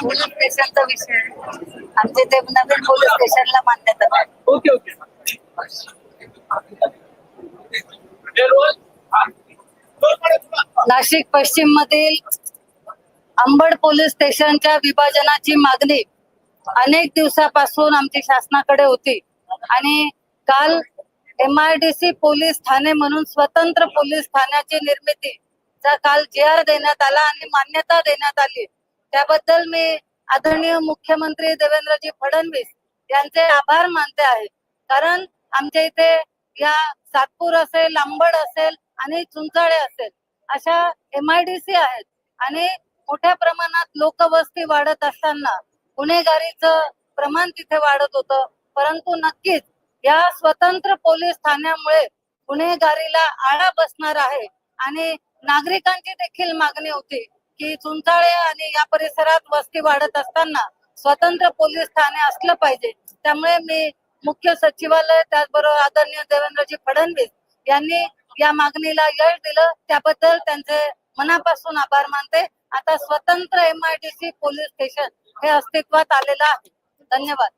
Police स्टेशनचा विषय. आमच्या इथे नवीन पोलीस स्टेशनला मान्यता. Okay okay. नाशिक पश्चिम मधील अंबड पोलीस स्टेशनच्या विभाजनाची मागणी अनेक दिवसापासून आमची शासनाकडे होती. आणि काल M I D C police Thane म्हणून स्वतंत्र पोलीस ठाण्याची निर्मितीचा काल जे आर देण्यात आला आणि मान्यता देण्यात आली. त्याबद्दल मी आदरणीय मुख्यमंत्री देवेंद्रजी फडणवीस यांचे आभार मानते आहे. कारण आमच्या इथे या सातपूर असेल लांबड असेल आणि चुंचाळे असेल अशा एम आय डी सी आहेत. आणि मोठ्या प्रमाणात लोकवस्ती वाढत असताना गुन्हेगारीचं प्रमाण तिथे वाढत होतं. परंतु नक्कीच या स्वतंत्र पोलीस ठाण्यामुळे गुन्हेगारीला आळा बसणार आहे. आणि नागरिकांची देखील मागणी होती की चुंचाळे आणि या परिसरात वस्ती वाढत असताना स्वतंत्र पोलीस ठाणे असलं पाहिजे. त्यामुळे मी मुख्य सचिवालय त्याचबरोबर आदरणीय देवेंद्रजी फडणवीस यांनी या मागणीला यश दिलं. त्याबद्दल त्यांचे मनापासून आभार मानते. आता स्वतंत्र M I D C police station हे अस्तित्वात आलेलं आहे. धन्यवाद.